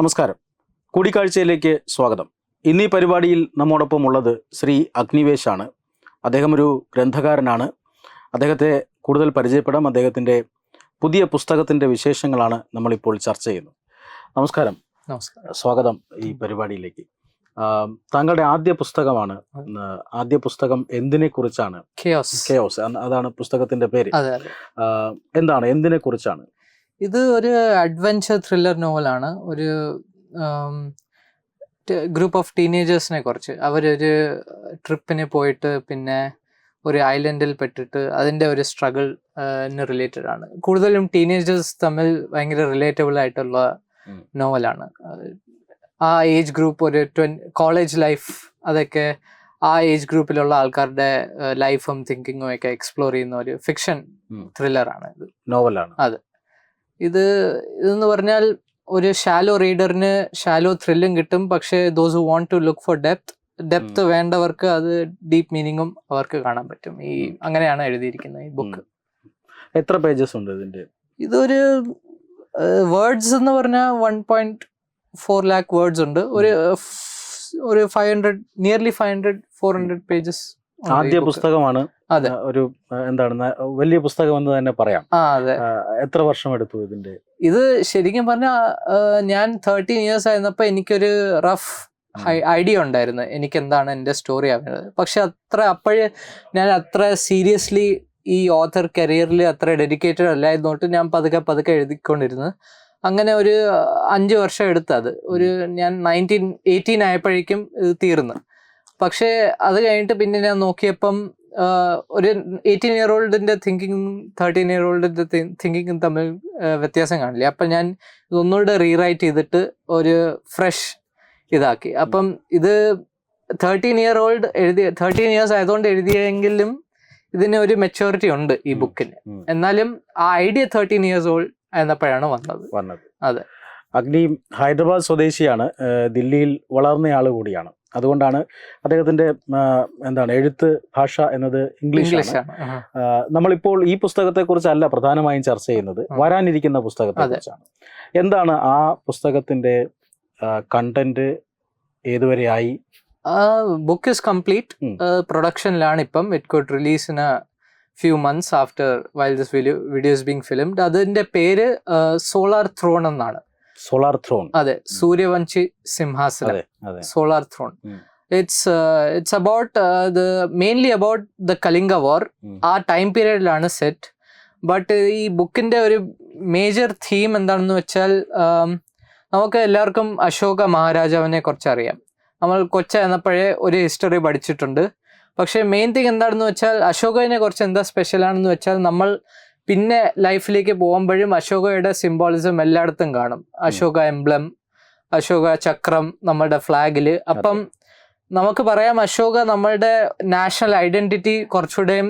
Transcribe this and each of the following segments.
നമസ്കാരം. കൂടിക്കാഴ്ചയിലേക്ക് സ്വാഗതം. ഇന്ന് ഈ പരിപാടിയിൽ നമ്മോടൊപ്പം ഉള്ളത് ശ്രീ അഗ്നിവേശാണ്. അദ്ദേഹം ഒരു ഗ്രന്ഥകാരനാണ്. അദ്ദേഹത്തെ കൂടുതൽ പരിചയപ്പെടാം. അദ്ദേഹത്തിന്റെ പുതിയ പുസ്തകത്തിന്റെ വിശേഷങ്ങളാണ് നമ്മളിപ്പോൾ ചർച്ച ചെയ്യുന്നത്. നമസ്കാരം. നമസ്കാരം. സ്വാഗതം ഈ പരിപാടിയിലേക്ക്. താങ്കളുടെ ആദ്യ പുസ്തകമാണ്. ആദ്യ പുസ്തകം എന്തിനെ കുറിച്ചാണ് അതാണ് പുസ്തകത്തിന്റെ പേര്. എന്താണ്? എന്തിനെ കുറിച്ചാണ് ഇത് ഒരു അഡ്വഞ്ചർ ത്രില്ലർ നോവലാണ് ഒരു ഗ്രൂപ്പ് ഓഫ് ടീനേജേഴ്സിനെ കുറിച്ച്. അവരൊരു ട്രിപ്പിന് പോയിട്ട് പിന്നെ ഒരു ഐലൻഡിൽ പെട്ടിട്ട് അതിന്റെ ഒരു സ്ട്രഗിൾ റിലേറ്റഡ് ആണ്. കൂടുതലും ടീനേജേഴ്സ് തമ്മിൽ ഭയങ്കര റിലേറ്റബിൾ ആയിട്ടുള്ള നോവലാണ് ആ ഏജ് ഗ്രൂപ്പ് ഒരു ട്വൻ കോളേജ് ലൈഫ് അതൊക്കെ ആ ഏജ് ഗ്രൂപ്പിലുള്ള ആൾക്കാരുടെ ലൈഫും തിങ്കിങ്ങും ഒക്കെ എക്സ്പ്ലോർ ചെയ്യുന്ന ഒരു ഫിക്ഷൻ. ത്രില്ലറാണ് ഇത്. നോവലാണ് ഇത് ഇതെന്ന് പറഞ്ഞാൽ ഒരു ഷാലോ റീഡറിന് ഷാലോ ത്രില്ലും കിട്ടും. പക്ഷേ those who want to look for depth depth വേണ്ടവർക്ക് അത് ഡീപ്പ് മീനിങ്ങും അവർക്ക് കാണാൻ പറ്റും. ഈ അങ്ങനെയാണ് എഴുതിയിരിക്കുന്നത് ഈ ബുക്ക് എത്ര പേജസ് ഉണ്ട് ഇതിന്റെ? ഇതൊരു വേർഡ്സ് എന്ന് പറഞ്ഞാൽ one point four lakh words ഉണ്ട്. ഒരു ഒരു five hundred nearly five hundred four hundred pages ആദ്യ പുസ്തകമാണ് അതെ. ഒരു എന്താണ് വലിയ പുസ്തകം എന്ന് തന്നെ പറയാം. അതെ. എത്ര വർഷം എടുത്തു ഇതിന്റെ? ഇത് ശരിക്കും പറഞ്ഞാൽ ഞാൻ തേർട്ടീൻ ഇയേഴ്സ് ആയിരുന്നപ്പോ എനിക്കൊരു റഫ് ഐഡിയ ഉണ്ടായിരുന്നു എനിക്ക് എന്താണ് എന്റെ സ്റ്റോറി ആവുന്നത്. പക്ഷെ അത്ര അപ്പോഴേ ഞാൻ അത്ര സീരിയസ്ലി ഈ ഓഥർ കരിയറിൽ അത്ര ഡെഡിക്കേറ്റഡ് അല്ലായിരുന്നോട്ട് ഞാൻ പതുക്കെ പതുക്കെ എഴുതിക്കൊണ്ടിരുന്നു. അങ്ങനെ ഒരു അഞ്ച് വർഷം എടുത്തത്. ഒരു ഞാൻ നയന്റീൻ എയ്റ്റീൻ ആയപ്പോഴേക്കും ഇത് തീർന്നു. പക്ഷേ അത് കഴിഞ്ഞിട്ട് പിന്നെ ഞാൻ നോക്കിയപ്പം ഒരു എയ്റ്റീൻ ഇയർ ഓൾഡിന്റെ തിങ്കിങ്ങും തേർട്ടീൻ ഇയർ ഓൾഡിന്റെ തിങ്കിങ്ങും തമ്മിൽ വ്യത്യാസം കാണില്ല? അപ്പം ഞാൻ ഇതൊന്നുകൂടെ റീറൈറ്റ് ചെയ്തിട്ട് ഒരു ഫ്രഷ് ഇതാക്കി. അപ്പം ഇത് തേർട്ടീൻ ഇയർ ഓൾഡ് എഴുതിയ തേർട്ടീൻ ഇയേഴ്സ് ആയതുകൊണ്ട് എഴുതിയെങ്കിലും ഇതിന് ഒരു മെച്ചോറിറ്റി ഉണ്ട് ഈ. ബുക്കിന്. എന്നാലും ആ ഐഡിയ തേർട്ടീൻ ഇയേഴ്സ് ഓൾഡ് എന്നപ്പോഴാണ് വന്നത്. വന്നത്. അതെ. അഗ്നി ഹൈദരാബാദ് സ്വദേശിയാണ് ദില്ലിയിൽ വളർന്നയാൾ കൂടിയാണ്. അതുകൊണ്ടാണ് അദ്ദേഹത്തിന്റെ എന്താണ് എഴുത്ത് ഭാഷ എന്നത് ഇംഗ്ലീഷ്. നമ്മളിപ്പോൾ ഈ പുസ്തകത്തെ കുറിച്ചല്ല പ്രധാനമായും ചർച്ച ചെയ്യുന്നത് വരാനിരിക്കുന്ന പുസ്തകത്തെ കുറിച്ചാണ് എന്താണ് ആ പുസ്തകത്തിന്റെ കണ്ടന്റ് ഏതുവരെയായി? ബുക്ക് ഇസ് കംപ്ലീറ്റ് പ്രൊഡക്ഷനിലാണ് ഇപ്പം it could release in few months after while this video videos being filmed അതിന്റെ പേര് സോളാർ ത്രോൺ എന്നാണ്. Solar throne. അതെ സൂര്യവംശി സിംഹാസനം. Solar throne. It's it's about the mainly about the Kalinga war ആ time പീരീഡിലാണ് set but ഈ ബുക്കിന്റെ ഒരു മേജർ തീം എന്താണെന്ന് വെച്ചാൽ ആം, നമുക്ക് എല്ലാവർക്കും അശോക മഹാരാജാവിനെ കുറിച്ച് അറിയാം. നമ്മൾ കൊച്ചായിരുന്നപ്പോഴേ ഒരു ഹിസ്റ്ററി പഠിച്ചിട്ടുണ്ട്. പക്ഷേ മെയിൻ തിങ് എന്താണെന്ന് വെച്ചാൽ അശോകനെ കുറിച്ച് എന്താ സ്പെഷ്യൽ ആണെന്ന് വെച്ചാൽ നമ്മൾ പിന്നെ ലൈഫിലേക്ക് പോകുമ്പോഴും അശോകയുടെ സിംബോളിസം എല്ലായിടത്തും കാണും. അശോക എംബ്ലം അശോക ചക്രം നമ്മുടെ ഫ്ലാഗിൽ അപ്പം നമുക്ക് പറയാം അശോക നമ്മളുടെ നാഷണൽ ഐഡന്റിറ്റി കുറച്ചുകൂടെയും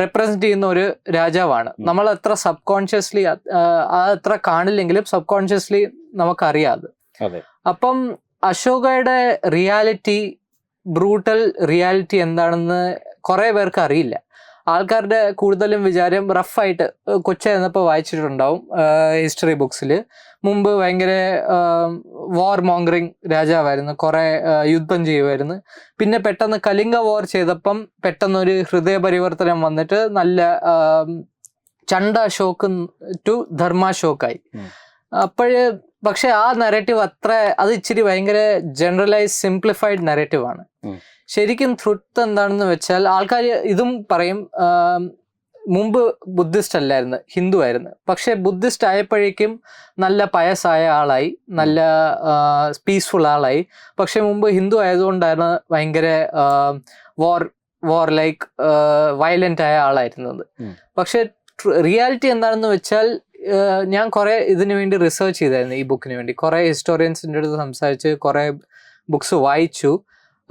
റെപ്രസെന്റ് ചെയ്യുന്ന ഒരു രാജാവാണ്. നമ്മൾ അത്ര സബ് കോൺഷ്യസ്ലി അത്ര കാണില്ലെങ്കിലും സബ് കോൺഷ്യസ്ലി നമുക്കറിയാം അപ്പം അശോകയുടെ റിയാലിറ്റി ബ്രൂട്ടൽ റിയാലിറ്റി എന്താണെന്ന് കുറെ പേർക്ക് അറിയില്ല. ആൾക്കാരുടെ കൂടുതലും വിചാരം റഫായിട്ട് കൊച്ചായിരുന്നപ്പോൾ വായിച്ചിട്ടുണ്ടാവും ഹിസ്റ്ററി ബുക്സിൽ മുമ്പ് ഭയങ്കര വാർ മോങ്കറിങ് രാജാവായിരുന്നു കുറേ യുദ്ധം ചെയ്യുമായിരുന്നു പിന്നെ പെട്ടെന്ന് കലിംഗ വാർ ചെയ്തപ്പം പെട്ടെന്നൊരു ഹൃദയ പരിവർത്തനം വന്നിട്ട് നല്ല ചണ്ട ഷോക്ക് ടു ധർമാശോക്കായി ഷോക്കായി അപ്പോഴ് പക്ഷെ ആ നെറേറ്റീവ് അത്ര അത് ഇച്ചിരി ഭയങ്കര ജനറലൈസ് സിംപ്ലിഫൈഡ് നെറേറ്റീവ് ആണ്. ശരിക്കും ത്രുത്ത് എന്താണെന്ന് വെച്ചാൽ ആൾക്കാർ ഇതും പറയും മുമ്പ് ബുദ്ധിസ്റ്റ് അല്ലായിരുന്നു ഹിന്ദു ആയിരുന്നു. പക്ഷെ ബുദ്ധിസ്റ്റ് ആയപ്പോഴേക്കും നല്ല പയസായ ആളായി നല്ല പീസ്ഫുൾ ആളായി. പക്ഷെ മുമ്പ് ഹിന്ദു ആയതുകൊണ്ടാണ് ഭയങ്കര വാർ വാർ ലൈക്ക് വയലന്റ് ആയ ആളായിരുന്നത്. പക്ഷെ റിയാലിറ്റി എന്താണെന്ന് വെച്ചാൽ ഞാൻ കുറെ ഇതിനു വേണ്ടി റിസർച്ച് ചെയ്തായിരുന്നു ഈ ബുക്കിന് വേണ്ടി. കുറെ ഹിസ്റ്റോറിയൻസിന്റെ അടുത്ത് സംസാരിച്ച് കുറെ ബുക്സ് വായിച്ചു.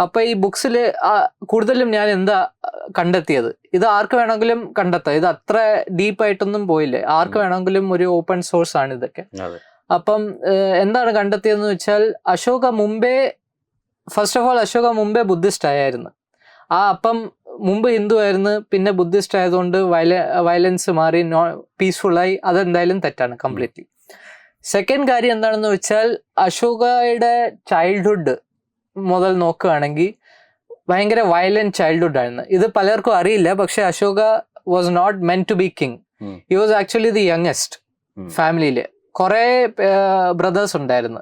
അപ്പൊ ഈ ബുക്സിൽ കൂടുതലും ഞാൻ എന്താ കണ്ടെത്തിയത്? ഇത് ആർക്ക് വേണമെങ്കിലും കണ്ടെത്താം. ഇത് അത്ര ഡീപ്പായിട്ടൊന്നും പോയില്ലേ? ആർക്ക് വേണമെങ്കിലും ഒരു ഓപ്പൺ സോഴ്സ് ആണ് ഇതൊക്കെ. അപ്പം എന്താണ് കണ്ടെത്തിയതെന്ന് വെച്ചാൽ അശോക മുമ്പേ ഫസ്റ്റ് ഓഫ് ഓൾ അശോക മുമ്പേ ബുദ്ധിസ്റ്റ് ആയിരുന്നു ആ അപ്പം മുമ്പ് ഹിന്ദു ആയിരുന്നു. പിന്നെ ബുദ്ധിസ്റ്റ് ആയതുകൊണ്ട് വയല വയലൻസ് മാറി നോ പീസ്ഫുള്ളായി. അതെന്തായാലും തെറ്റാണ് കംപ്ലീറ്റ്ലി. സെക്കൻഡ് കാര്യം എന്താണെന്ന് വെച്ചാൽ അശോകയുടെ ചൈൽഡ്ഹുഡ് മുതൽ നോക്കുകയാണെങ്കിൽ ഭയങ്കര വയലന്റ് ചൈൽഡ്ഹുഡ് ആയിരുന്നു. ഇത് പലർക്കും അറിയില്ല പക്ഷെ Ashoka was not meant to be king. He was actually the youngest. ഫാമിലിയിൽ കുറെ ബ്രദേഴ്സ് ഉണ്ടായിരുന്നു.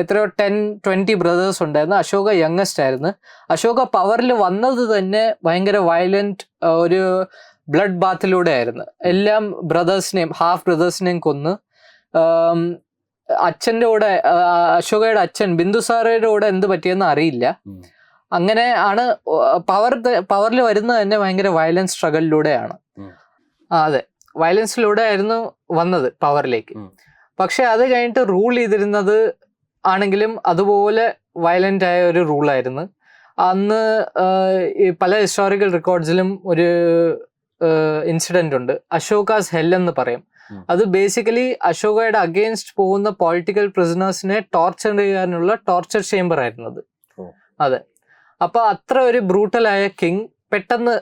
എത്രയോ ടെൻ ട്വന്റി ബ്രദേഴ്സ് ഉണ്ടായിരുന്നു. അശോക യങ്ങസ്റ്റ് ആയിരുന്നു. അശോക പവറിൽ വന്നത് തന്നെ ഭയങ്കര വയലന്റ് ഒരു ബ്ലഡ് ബാത്തിലൂടെ ആയിരുന്നു. എല്ലാം ബ്രദേഴ്സിനെയും ഹാഫ് ബ്രദേഴ്സിനെയും കൊന്ന് ആം, അച്ഛന്റെ കൂടെ അശോകയുടെ അച്ഛൻ ബിന്ദുസാറയുടെ കൂടെ എന്ത് പറ്റിയെന്ന് അറിയില്ല. അങ്ങനെ ആണ് പവർ പവറിൽ വരുന്നത് തന്നെ ഭയങ്കര വയലൻസ് സ്ട്രഗിളിലൂടെയാണ് അതെ. വയലൻസിലൂടെ ആയിരുന്നു വന്നത് പവറിലേക്ക്. പക്ഷെ അത് കഴിഞ്ഞിട്ട് റൂൾ ചെയ്തിരുന്നത് ആണെങ്കിലും അതുപോലെ വയലന്റ് ആയ ഒരു റൂളായിരുന്നു അന്ന് പല ഹിസ്റ്റോറിക്കൽ റെക്കോർഡ്സിലും ഒരു ഇൻസിഡന്റ് ഉണ്ട്. അശോകാസ് ഹെൽ എന്ന് പറയും. അത് ബേസിക്കലി അശോകയുടെ അഗെയിൻസ്റ്റ് പോകുന്ന പൊളിറ്റിക്കൽ പ്രിസണേഴ്സിനെ ടോർച്ചർ ചെയ്യാനുള്ള ടോർച്ചർ ചേംബർ ആയിരുന്നു അത്. അതെ. അപ്പൊ അത്ര ഒരു ബ്രൂട്ടലായ കിങ് പെട്ടെന്ന്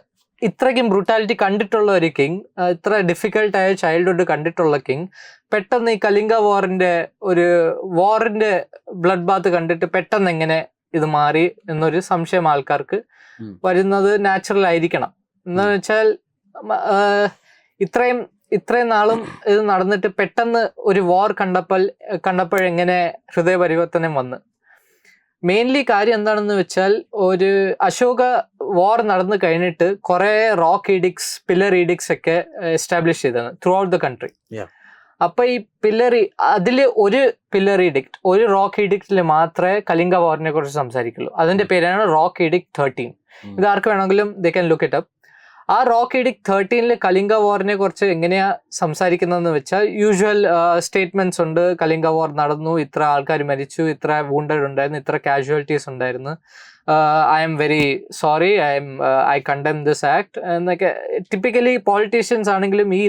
ഇത്രയ്ക്കും ബ്രൂട്ടാലിറ്റി കണ്ടിട്ടുള്ള ഒരു കിങ് ഇത്ര ഡിഫിക്കൽട്ടായ ചൈൽഡ്ഹുഡ് കണ്ടിട്ടുള്ള കിങ് പെട്ടെന്ന് ഈ കലിംഗ വാറിന്റെ ഒരു വാറിന്റെ ബ്ലഡ് ബാത്ത് കണ്ടിട്ട് പെട്ടെന്ന് എങ്ങനെ ഇത് മാറി എന്നൊരു സംശയം ആൾക്കാർക്ക് വരുന്നത് നാച്ചുറൽ ആയിരിക്കണം. എന്താണെന്ന് വെച്ചാൽ ഇത്രയും ഇത്രയും നാളും ഇത് നടന്നിട്ട് പെട്ടെന്ന് ഒരു വാർ കണ്ടപ്പോൾ കണ്ടപ്പോഴെങ്ങനെ ഹൃദയപരിവർത്തനം വന്ന്? മെയിൻലി കാര്യം എന്താണെന്ന് വെച്ചാൽ ഒരു അശോക വാർ നടന്നു കഴിഞ്ഞിട്ട് കുറേ റോക്ക് ഈഡിക്സ് പില്ലർ ഈഡിക്സ് ഒക്കെ എസ്റ്റാബ്ലിഷ് ചെയ്തതാണ് ത്രൂ ഔട്ട് ദ കൺട്രി അപ്പോൾ അപ്പൊ ഈ പില്ലറി അതിൽ ഒരു പില്ലർ ഇഡിക്റ്റ് ഒരു റോക്ക് ഇഡിക്റ്റിൽ മാത്രമേ കലിംഗ വാറിനെ കുറിച്ച് സംസാരിക്കുള്ളൂ. അതിന്റെ പേരാണ് റോക്ക് ഈഡിക് തേർട്ടീൻ. ഇത് ആർക്ക് വേണമെങ്കിലും they can look it up ആ റോക്ക് ഇഡിക് തേർട്ടീനിൽ കലിംഗ വാറിനെ കുറിച്ച് എങ്ങനെയാ സംസാരിക്കുന്നതെന്ന് വെച്ചാൽ യൂഷ്വൽ സ്റ്റേറ്റ്മെന്റ്സ് ഉണ്ട്. കലിംഗ വാർ നടന്നു ഇത്ര ആൾക്കാർ മരിച്ചു ഇത്ര വൂണ്ടഡ് ഉണ്ടായിരുന്നു ഇത്ര കാഷ്വാലിറ്റീസ് ഉണ്ടായിരുന്നു. I'm very sorry I'm I condemn this act എന്നൊക്കെ. ടിപ്പിക്കലി പോളിറ്റീഷ്യൻസ് ആണെങ്കിലും ഈ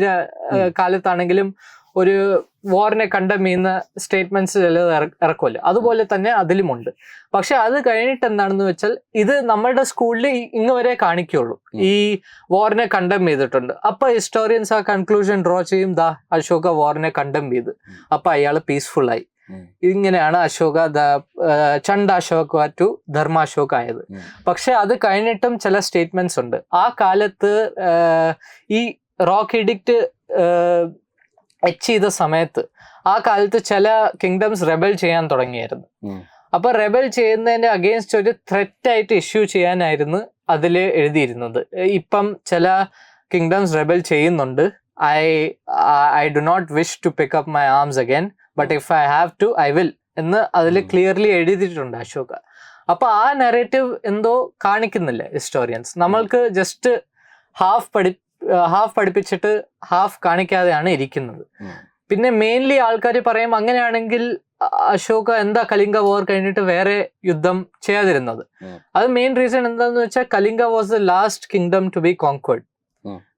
കാലത്താണെങ്കിലും ഒരു വാറിനെ കണ്ടം ചെയ്യുന്ന സ്റ്റേറ്റ്മെന്റ്സ് ചിലത് ഇറ- ഇറക്കുമല്ലോ അതുപോലെ തന്നെ അതിലുമുണ്ട്. പക്ഷെ അത് കഴിഞ്ഞിട്ട് എന്താണെന്ന് വെച്ചാൽ ഇത് നമ്മളുടെ സ്കൂളിൽ ഇങ്ങ് വരെ കാണിക്കുള്ളൂ. ഈ വാറിനെ കണ്ടം ചെയ്തിട്ടുണ്ട് അപ്പൊ ഹിസ്റ്റോറിയൻസ് ആ കൺക്ലൂഷൻ ഡ്രോ ചെയ്യും ദാ അശോക വാറിനെ കണ്ടം ചെയ്ത്. അപ്പൊ അയാൾ പീസ്ഫുൾ ആയി. ഇങ്ങനെയാണ് അശോക ദ ചണ്ടാശോക ടു ധർമാശോക ആയത്. പക്ഷെ അത് കഴിഞ്ഞിട്ടും ചില സ്റ്റേറ്റ്മെന്റ്സ് ഉണ്ട്. ആ കാലത്ത് ഈ റോക്ക് ഇഡിക്റ്റ് എച്ച് ചെയ്ത സമയത്ത് ആ കാലത്ത് ചില കിങ്ഡംസ് റെബൽ ചെയ്യാൻ തുടങ്ങിയായിരുന്നു. അപ്പൊ റെബൽ ചെയ്യുന്നതിന്റെ അഗേൻസ്റ്റ് ഒരു ത്രെറ്റ് ആയിട്ട് ഇഷ്യൂ ചെയ്യാനായിരുന്നു അതിൽ എഴുതിയിരുന്നത്. ഇപ്പം ചില കിങ്ഡംസ് റെബൽ ചെയ്യുന്നുണ്ട്. I I do not wish to pick up my arms again but if I have to I will എന്ന് അതിൽ ക്ലിയർലി എഴുതിയിട്ടുണ്ട് അശോക. അപ്പൊ ആ നെറേറ്റീവ് എന്തോ കാണിക്കുന്നില്ല ഹിസ്റ്റോറിയൻസ് നമ്മൾക്ക് ജസ്റ്റ് ഹാഫ് പഠി ഹാഫ് പഠിപ്പിച്ചിട്ട് ഹാഫ് കാണിക്കാതെയാണ് ഇരിക്കുന്നത്. പിന്നെ മെയിൻലി ആൾക്കാർ പറയും അങ്ങനെയാണെങ്കിൽ അശോക എന്താ കലിംഗ വോർ കഴിഞ്ഞിട്ട് വേറെ യുദ്ധം ചെയ്യാതിരുന്നത്. അത് മെയിൻ റീസൺ എന്താന്ന് വെച്ചാൽ Kalinga was the last kingdom to be conquered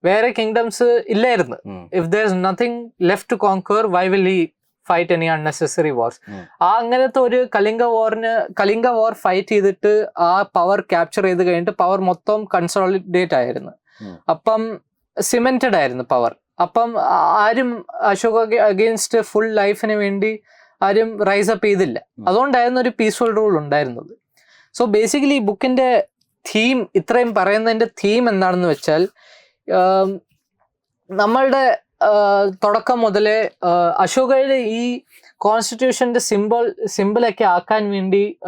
വേറെ കിങ്ഡംസ് ഇല്ലായിരുന്നു. If there is nothing left to conquer why will he fight any unnecessary wars ആ അങ്ങനത്തെ ഒരു കലിംഗ വാറിന് കലിംഗ വാർ ഫൈറ്റ് ചെയ്തിട്ട് ആ പവർ ക്യാപ്ചർ ചെയ്ത് കഴിഞ്ഞിട്ട് പവർ മൊത്തം കൺസോളിഡേറ്റ് ആയിരുന്നു. അപ്പം സിമെന്റഡ് ആയിരുന്നു പവർ അപ്പം ആരും അശോക അഗെയിൻസ്റ്റ് ഫുൾ ലൈഫിന് വേണ്ടി ആരും റൈസ് അപ്പ് ചെയ്തില്ല. അതുകൊണ്ടായിരുന്നു ഒരു പീസ്ഫുൾ റൂൾ ഉണ്ടായിരുന്നത് സോ ബേസിക്കലി ഈ ബുക്കിന്റെ തീം ഇത്രയും പറയുന്നതിന്റെ തീം എന്താണെന്ന് വെച്ചാൽ നമ്മളുടെ തുടക്കം മുതലേ അശോകയുടെ ഈ കോൺസ്റ്റിറ്റ്യൂഷന്റെ സിമ്പിൾ സിമ്പിളൊക്കെ ആക്കാൻ വേണ്ടി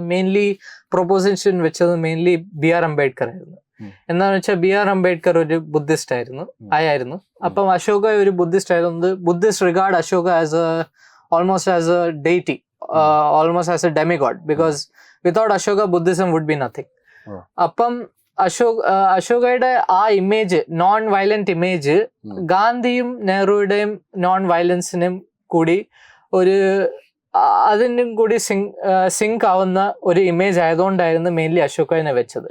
മെയിൻലി പ്രൊപ്പോസിഷൻ വെച്ചത് മെയിൻലി ബി ആർ അംബേദ്കർ ആയിരുന്നു. എന്താണെന്ന് വെച്ചാൽ ബി ആർ അംബേദ്കർ ഒരു ബുദ്ധിസ്റ്റ് ആയിരുന്നു ആയായിരുന്നു. അപ്പം അശോക ഒരു ബുദ്ധിസ്റ്റ് ആയതുകൊണ്ട് Buddhist regard Ashoka as a almost as a deity almost as a demigod because without Ashoka Buddhism would be nothing അപ്പം അശോക് അശോകയുടെ ആ ഇമേജ് നോൺ വയലന്റ് ഇമേജ് ഗാന്ധിയും നെഹ്റുവിടെയും നോൺ വയലൻസിനും കൂടി ഒരു അതിനും കൂടി സിങ്ക് സിങ്ക് ആവുന്ന ഒരു ഇമേജ് ആയതുകൊണ്ടായിരുന്നു മെയിൻലി അശോകനെ വെച്ചത്.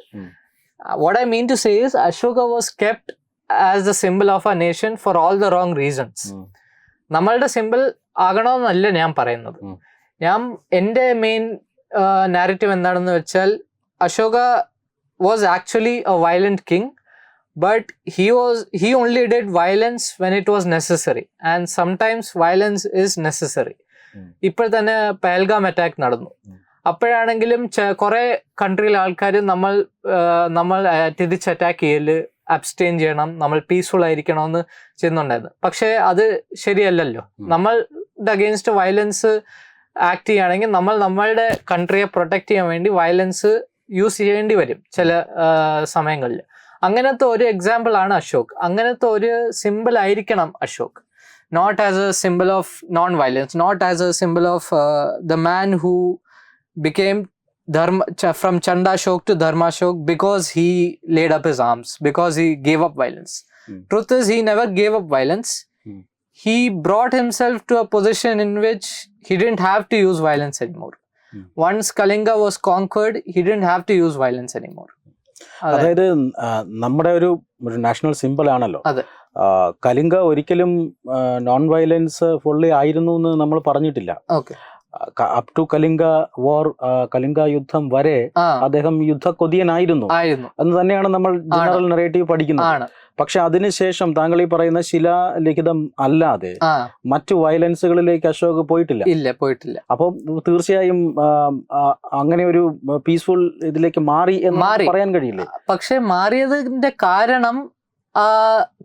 ഉം. What I mean to says Ashoka was kept as the symbol of a nation for all the wrong reasons ഉം. നമ്മളുടെ സിമ്പിൾ ആകണമെന്നല്ല ഞാൻ പറയുന്നത് ഉം. ഞാൻ എന്റെ മെയിൻ നാരറ്റീവ് എന്താണെന്ന് വെച്ചാൽ Ashoka was actually a violent king but he was he only did violence when it was necessary and sometimes violence is necessary ഉം. ഇപ്പോൾ തന്നെ പഹൽഗാം അറ്റാക്ക് നടന്നു ഉം. അപ്പോഴാണെങ്കിലും കുറെ കൺട്രിയിലെ ആൾക്കാർ നമ്മൾ നമ്മൾ തിരിച്ച് അറ്റാക്ക് ചെയ്യൽ അബ്സ്റ്റെയിൻ ചെയ്യണം നമ്മൾ പീസ്ഫുൾ ആയിരിക്കണം എന്ന് ചെയ്യുന്നുണ്ടായിരുന്നു പക്ഷേ അത് ശരിയല്ലല്ലോ. നമ്മൾ നമ്മളുടെ അഗെയിൻസ്റ്റ് വയലൻസ് ആക്ട് ചെയ്യുകയാണെങ്കിൽ നമ്മൾ നമ്മളുടെ കൺട്രിയെ പ്രൊട്ടക്ട് ചെയ്യാൻ വേണ്ടി വയലൻസ് യൂസ് ചെയ്യേണ്ടി വരും ചില സമയങ്ങളിൽ. അങ്ങനത്തെ ഒരു എക്സാമ്പിൾ ആണ് അശോക്. അങ്ങനത്തെ ഒരു സിമ്പിൾ ആയിരിക്കണം Ashok. Not as a symbol of non violence not as a symbol of the man who became dharma from chandashok to dharmashok because he laid up his arms because he gave up violence mm. truth is he never gave up violence mm. he brought himself to a position in which he didn't have to use violence anymore. Mm. Once Kalinga was conquered, he didn't have to use violence anymore. അതെ. അതായത് നമ്മുടെ ഒരു ഒരു national simple ആണല്ലോ കലിംഗ ഒരിക്കലും non violence fully ആയിരുന്നു എന്ന് നമ്മൾ പറഞ്ഞിട്ടില്ല Okay. Up to Kalinga war Kalinga യുദ്ധം വരെ അദ്ദേഹം യുദ്ധക്കൊതിയനായിരുന്നു. കൊതിയനായിരുന്നു എന്ന് തന്നെയാണ് നമ്മൾ ജനറൽ നെറേറ്റീവ് പഠിക്കുന്നത്. പക്ഷെ അതിനുശേഷം താങ്കൾ ഈ പറയുന്ന ശിലാലിഖിതം അല്ലാതെ മറ്റു വയലൻസുകളിലേക്ക് അശോക് പോയിട്ടില്ല. ഇല്ല പോയിട്ടില്ല. അപ്പം തീർച്ചയായും അങ്ങനെ ഒരു പീസ്ഫുൾ ഇതിലേക്ക് മാറി എന്ന് മാറി. പറയാൻ കഴിയില്ല? പക്ഷെ മാറിയതിന്റെ കാരണം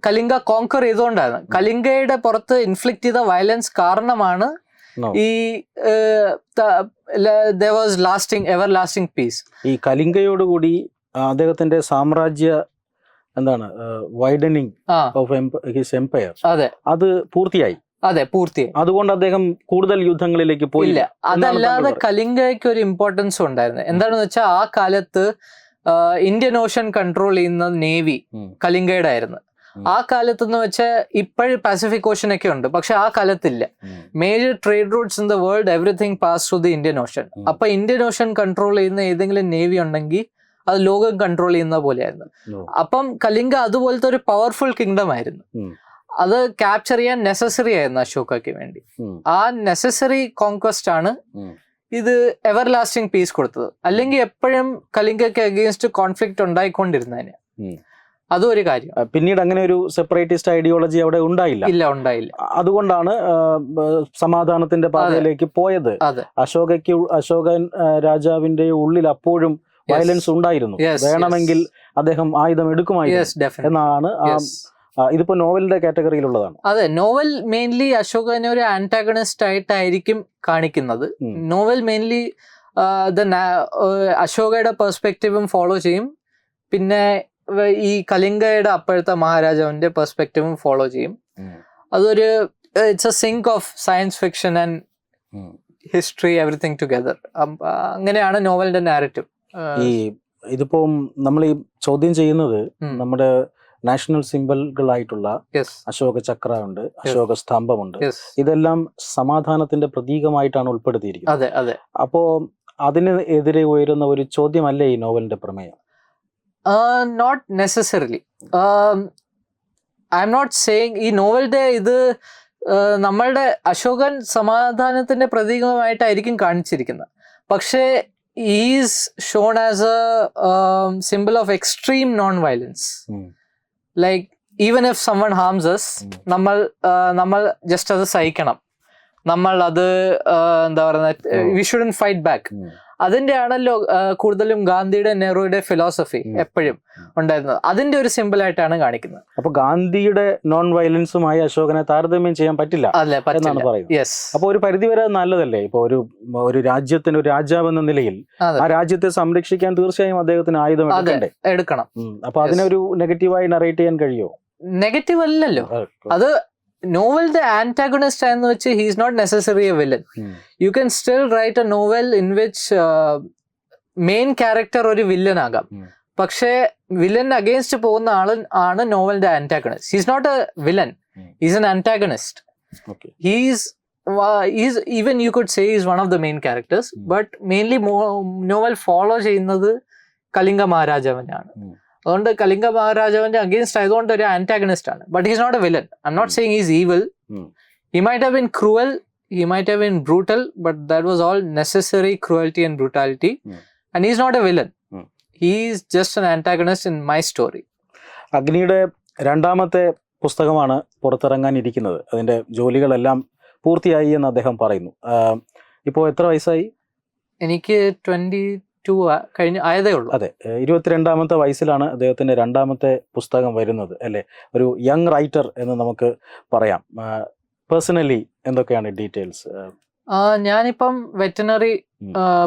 കലിംഗ കോങ്കർ ചെയ്തുകൊണ്ടാണ്. കലിംഗയുടെ പുറത്ത് ഇൻഫ്ലിക്ട് ചെയ്ത വയലൻസ് കാരണമാണ് ഈ was lasting ever lasting peace ഈ കലിംഗയോടുകൂടി കൂടി അദ്ദേഹത്തിന്റെ സാമ്രാജ്യ എന്താണ് വൈഡനിങ് ഓഫ് ഹിസ് എംപയർ അതെ. അത് പൂർത്തിയായി. അതെ പൂർത്തിയായി അതുകൊണ്ട് അദ്ദേഹം കൂടുതൽ യുദ്ധങ്ങളിലേക്ക് പോയില്ല അതല്ലാതെ കലിംഗയ്ക്ക് ഒരു ഇമ്പോർട്ടൻസ് ഉണ്ടായിരുന്നു. എന്താണെന്ന് വെച്ചാൽ ആ കാലത്ത് ഇന്ത്യൻ ഓഷൻ കൺട്രോൾ ചെയ്യുന്ന നേവി. കലിംഗയുടെ ആയിരുന്നു. ആ കാലത്ത് എന്ന് വെച്ചാൽ ഇപ്പോഴും പസഫിക് ഓഷൻ ഒക്കെ ഉണ്ട്. പക്ഷെ ആ കാലത്തില്ല. Major trade routes in the world everything pass to the Indian ocean. അപ്പൊ ഇന്ത്യൻ ഓഷൻ കൺട്രോൾ ചെയ്യുന്ന ഏതെങ്കിലും നേവി ഉണ്ടെങ്കിൽ അത് ലോകം കൺട്രോൾ ചെയ്യുന്ന പോലെയായിരുന്നു. അപ്പം കലിംഗ അതുപോലത്തെ ഒരു പവർഫുൾ കിങ്ഡം ആയിരുന്നു. അത് ക്യാപ്ചർ ചെയ്യാൻ നെസസറി ആയിരുന്നു അശോകയ്ക്ക് വേണ്ടി. ആ നെസസറി കോൺക്വസ്റ്റ് ആണ് ഇത് എവർ ലാസ്റ്റിംഗ് പീസ് കൊടുത്തത്. അല്ലെങ്കിൽ എപ്പോഴും കലിംഗയ്ക്ക് അഗേൻസ്റ്റ് കോൺഫ്ലിക്റ്റ് ഉണ്ടായിക്കൊണ്ടിരുന്നതിന്. അതും ഒരു കാര്യം പിന്നീട് അങ്ങനെ ഒരു സെപ്പറേറ്റിസ്റ്റ് ഐഡിയോളജി അവിടെ ഉണ്ടായില്ല. ഇല്ല ഉണ്ടായില്ല. അതുകൊണ്ടാണ് സമാധാനത്തിന്റെ പാതയിലേക്ക് പോയത്. അശോകയ്ക്ക് അശോകൻ രാജാവിന്റെ ഉള്ളിൽ അപ്പോഴും വയലൻസ് ഉണ്ടായിരുന്നു. വേണമെങ്കിൽ അദ്ദേഹം ആയുധം എടുക്കുമായിരുന്നു എന്നാണ് ഇതിപ്പോ നോവലിന്റെ കാറ്റഗറിയിലുള്ളതാണ്. അതെ നോവൽ മെയിൻലി അശോകനെ ഒരു ആന്റാഗണിസ്റ്റ് ആയിട്ടായിരിക്കും കാണിക്കുന്നത്. നോവൽ മെയിൻലി അശോകയുടെ പെർസ്പെക്റ്റീവും ഫോളോ ചെയ്യും. പിന്നെ ഈ കലിംഗയുടെ അപ്പോഴത്തെ മഹാരാജാവിന്റെ പെർസ്പെക്റ്റീവും ഫോളോ ചെയ്യും. അതൊരു it's a sync of science fiction and history everything together അങ്ങനെയാണ് നോവലിന്റെ നാരറ്റീവ് ഈ ഇതിപ്പോ നമ്മൾ ഈ ചോദ്യം ചെയ്യുന്നത് നമ്മുടെ നാഷണൽ സിംബലുകളായിട്ടുള്ള അശോക ചക്ര ഉണ്ട് അശോക സ്തംഭമുണ്ട്. ഇതെല്ലാം സമാധാനത്തിന്റെ പ്രതീകമായിട്ടാണ് ഉൾപ്പെടുത്തിയിരിക്കുന്നത്. അപ്പോ അതിന് എതിരെ ഉയരുന്ന ഒരു ചോദ്യമല്ലേ ഈ നോവലിന്റെ പ്രമേയം? Not necessarily I'm not saying ഈ നോവലിന്റെ ഇത് uh, നമ്മളുടെ അശോകൻ സമാധാനത്തിന്റെ പ്രതീകമായിട്ടായിരിക്കും കാണിച്ചിരിക്കുന്നത് പക്ഷേ is shown as a symbol of extreme non violence. Like even if someone harms us ഉം. നമ്മൾ uh, നമ്മൾ ജസ്റ്റ് അത് സഹിക്കണം നമ്മൾ അത് എന്താ പറയുന്നത് വി ഷുഡൻ ഫൈറ്റ് ബാക്ക് അതിന്റെ ആണല്ലോ കൂടുതലും ഗാന്ധിയുടെ നെഹ്റുയുടെ ഫിലോസഫി എപ്പോഴും ഉണ്ടായിരുന്നത്. അതിന്റെ ഒരു സിമ്പിൾ ആയിട്ടാണ് കാണിക്കുന്നത്. അപ്പൊ ഗാന്ധിയുടെ നോൺ വയലൻസുമായി അശോകനെ താരതമ്യം ചെയ്യാൻ പറ്റില്ല എന്നാണ് പറയുന്നത്. അപ്പൊ ഒരു പരിധി വരെ നല്ലതല്ലേ? ഇപ്പൊ ഒരു ഒരു രാജ്യത്തിന് ഒരു രാജാവ് എന്ന നിലയിൽ ആ രാജ്യത്തെ സംരക്ഷിക്കാൻ തീർച്ചയായും അദ്ദേഹത്തിന് ആയുധം എടുക്കണ്ടേ? എടുക്കണം. അപ്പൊ അതിനൊരു നെഗറ്റീവായി നറേറ്റ് ചെയ്യാൻ കഴിയുമോ നെഗറ്റീവ് അല്ലല്ലോ. അത് നോവലിന്റെ ആന്റാഗണിസ്റ്റ് എന്ന് വെച്ച് he's not necessary a villain you can still write a novel in which main character ഒരു വില്ലൻ ആകാം. പക്ഷെ വില്ലൻ അഗേൻസ്റ്റ് പോകുന്ന ആൾ ആണ് നോവലിന്റെ antagonist. He's not a villain his he's an antagonist he's is even you could say could say of one of the main characters Mm. but mainly novel follow ചെയ്യുന്നത് കലിംഗ മഹാരാജാവിനാണ്. അതുകൊണ്ട് കലിംഗ മഹാരാജാവിന്റെ against ആയതുകൊണ്ട് ഒരു antagonist ആണ്. But is not a villain I'm not. Saying is evil. He might have been cruel he might have been brutal but that was all necessary cruelty and brutality Mm. And is not a villain Mm. He's just an antagonist in my story അഗ്നിയുടെ രണ്ടാമത്തെ പുസ്തകമാണ് പുറത്തിറങ്ങാനിരിക്കുന്നത് അതിന്റെ ജോലികളെല്ലാം പൂർത്തിയായി എന്ന് അദ്ദേഹം പറയുന്നു. ഇപ്പോൾ എത്ര വയസ്സായി? എനിക്ക് ട്വന്റി ടു കഴിഞ്ഞ് ആയതേ ഉള്ളൂ. അതെ ഇരുപത്തിരണ്ടാമത്തെ വയസ്സിലാണ് അദ്ദേഹത്തിന്റെ രണ്ടാമത്തെ പുസ്തകം വരുന്നത് അല്ലേ? ഒരു യങ് റൈറ്റർ എന്ന് നമുക്ക് പറയാം. പേഴ്സണലി എന്തൊക്കെയാണ് ഡീറ്റെയിൽസ്? ഞാനിപ്പം വെറ്റിനറി.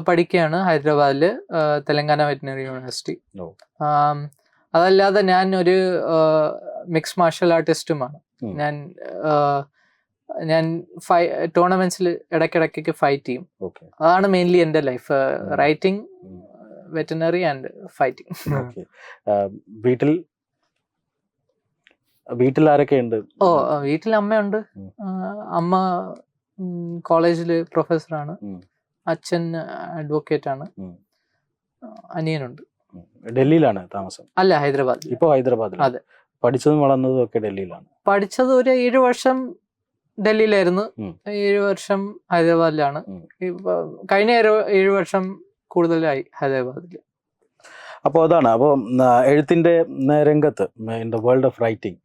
പഠിക്കുകയാണ് ഹൈദരാബാദിൽ ആ, തെലങ്കാന വെറ്റിനറി യൂണിവേഴ്സിറ്റി. അതല്ലാതെ ഞാൻ ഒരു മിക്സ് മാർഷൽ ആർട്ടിസ്റ്റുമാണ്. ഞാൻ ഞാൻ ഫൈ ടൂർണമെന്റ്സിൽ ഇടയ്ക്കിടയ്ക്കൊക്കെ ഫൈറ്റ് ചെയ്യും. അതാണ് മെയിൻലി എന്റെ life writing. Veterinary and fighting വീട്ടിൽ വീട്ടിൽ വീട്ടിൽ ആരൊക്കെയുണ്ട് ഓ വീട്ടിൽ അമ്മയുണ്ട്. അമ്മ കോളേജിൽ പ്രൊഫസറാണ്. അച്ഛൻ അഡ്വക്കേറ്റ് ആണ്. അനിയനുണ്ട്. ഡൽഹിയിലാണ് താമസം? അല്ല ഹൈദരാബാദ് ഇപ്പോൾ ഹൈദരാബാദ് അതെ. പഠിച്ചതും വളർന്നതും ഒക്കെ ഡൽഹിയിലാണ്? പഠിച്ചത് ഒരു ഏഴ് വർഷം ഡൽഹിയിലായിരുന്നു. ഏഴു വർഷം ഹൈദരാബാദിലാണ്. കഴിഞ്ഞ ഏഴ് വർഷം കൂടുതലായി ഹൈദരാബാദിൽ അപ്പോൾ അതാണ്. അപ്പോൾ എഴുത്തിന്റെ രംഗത്ത് in the world of writing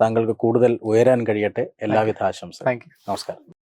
താങ്കൾക്ക് കൂടുതൽ ഉയരാൻ കഴിയട്ടെ. എല്ലാവിധ ആശംസ താങ്ക് യു. നമസ്കാരം.